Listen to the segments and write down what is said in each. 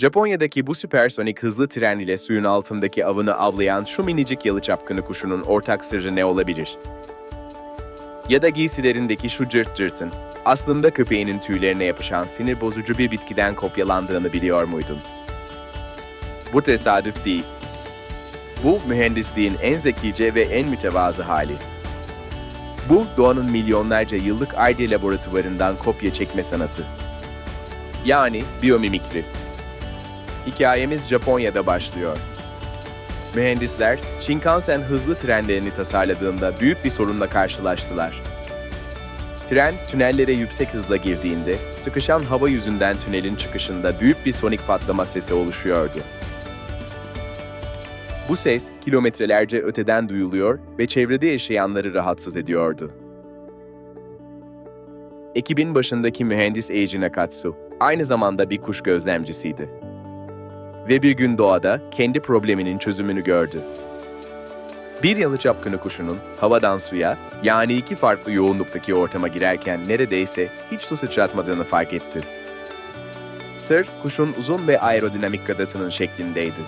Japonya'daki bu süpersonik hızlı tren ile suyun altındaki avını avlayan şu minicik yalı çapkını kuşunun ortak sırrı ne olabilir? Ya da giysilerindeki şu cırt cırtın, aslında köpeğinin tüylerine yapışan sinir bozucu bir bitkiden kopyalandığını biliyor muydun? Bu tesadüf değil. Bu mühendisliğin en zekice ve en mütevazı hali. Bu doğanın milyonlarca yıllık Ardi laboratuvarından kopya çekme sanatı. Yani biyomimikri. Hikayemiz Japonya'da başlıyor. Mühendisler Shinkansen hızlı trenlerini tasarladığında büyük bir sorunla karşılaştılar. Tren tünellere yüksek hızla girdiğinde sıkışan hava yüzünden tünelin çıkışında büyük bir sonik patlama sesi oluşuyordu. Bu ses kilometrelerce öteden duyuluyor ve çevrede yaşayanları rahatsız ediyordu. Ekibin başındaki mühendis Eiji Nakatsu aynı zamanda bir kuş gözlemcisiydi. Ve bir gün doğada kendi probleminin çözümünü gördü. Bir yalı çapkını kuşunun havadan suya, yani iki farklı yoğunluktaki ortama girerken neredeyse hiç su sıçratmadığını fark etti. Sır, kuşun uzun ve aerodinamik gadasının şeklindeydi.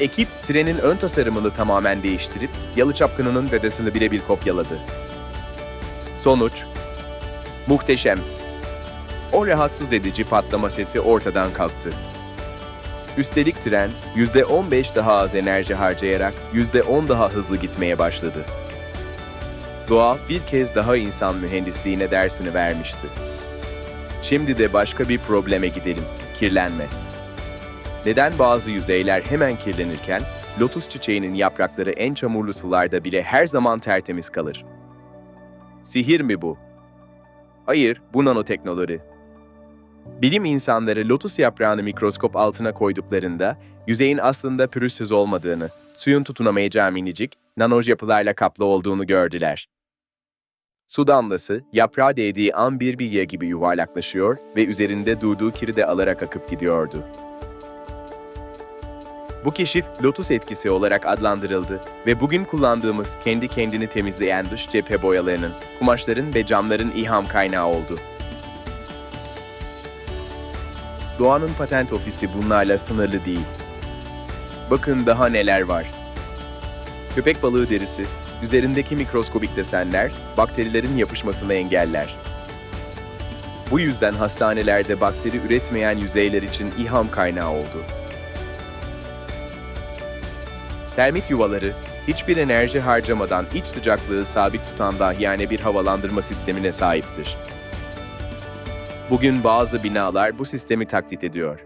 Ekip trenin ön tasarımını tamamen değiştirip yalı çapkınının gadasını birebir kopyaladı. Sonuç, muhteşem. O rahatsız edici patlama sesi ortadan kalktı. Üstelik tren %15 daha az enerji harcayarak %10 daha hızlı gitmeye başladı. Doğa bir kez daha insan mühendisliğine dersini vermişti. Şimdi de başka bir probleme gidelim. Kirlenme. Neden bazı yüzeyler hemen kirlenirken lotus çiçeğinin yaprakları en çamurlu sularda bile her zaman tertemiz kalır? Sihir mi bu? Hayır, bu nanoteknoloji. Bilim insanları lotus yaprağını mikroskop altına koyduklarında yüzeyin aslında pürüzsüz olmadığını, suyun tutunamayacağı minicik, nanoj yapılarla kaplı olduğunu gördüler. Su damlası, yaprağa değdiği an bir bilye gibi yuvarlaklaşıyor ve üzerinde durduğu kiri de alarak akıp gidiyordu. Bu keşif lotus etkisi olarak adlandırıldı ve bugün kullandığımız kendi kendini temizleyen dış cephe boyalarının, kumaşların ve camların ilham kaynağı oldu. Doğanın patent ofisi bunlarla sınırlı değil. Bakın daha neler var. Köpek balığı derisi, üzerindeki mikroskobik desenler bakterilerin yapışmasını engeller. Bu yüzden hastanelerde bakteri üretmeyen yüzeyler için ilham kaynağı oldu. Termit yuvaları, hiçbir enerji harcamadan iç sıcaklığı sabit tutan dahiyane bir havalandırma sistemine sahiptir. Bugün bazı binalar bu sistemi taklit ediyor.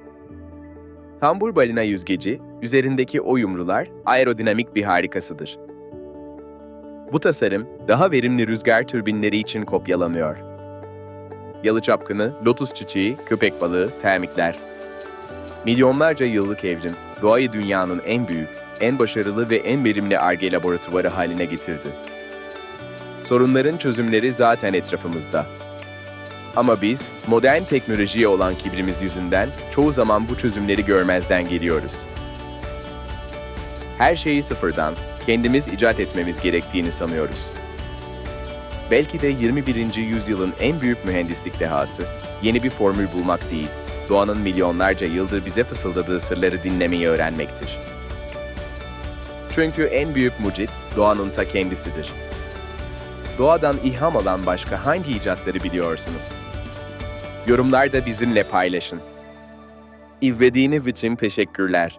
Tambur balina yüzgeci, üzerindeki o yumrular aerodinamik bir harikasıdır. Bu tasarım daha verimli rüzgar türbinleri için kopyalanıyor. Yalı çapkını, lotus çiçeği, köpek balığı, termitler. Milyonlarca yıllık evrim, doğayı dünyanın en büyük, en başarılı ve en verimli ARGE laboratuvarı haline getirdi. Sorunların çözümleri zaten etrafımızda. Ama biz, modern teknolojiye olan kibrimiz yüzünden çoğu zaman bu çözümleri görmezden geliyoruz. Her şeyi sıfırdan, kendimiz icat etmemiz gerektiğini sanıyoruz. Belki de 21. yüzyılın en büyük mühendislik dehası, yeni bir formül bulmak değil, doğanın milyonlarca yıldır bize fısıldadığı sırları dinlemeyi öğrenmektir. Çünkü en büyük mucit, doğanın ta kendisidir. Doğadan ilham alan başka hangi icatları biliyorsunuz? Yorumlarda bizimle paylaşın. İzlediğiniz için teşekkürler.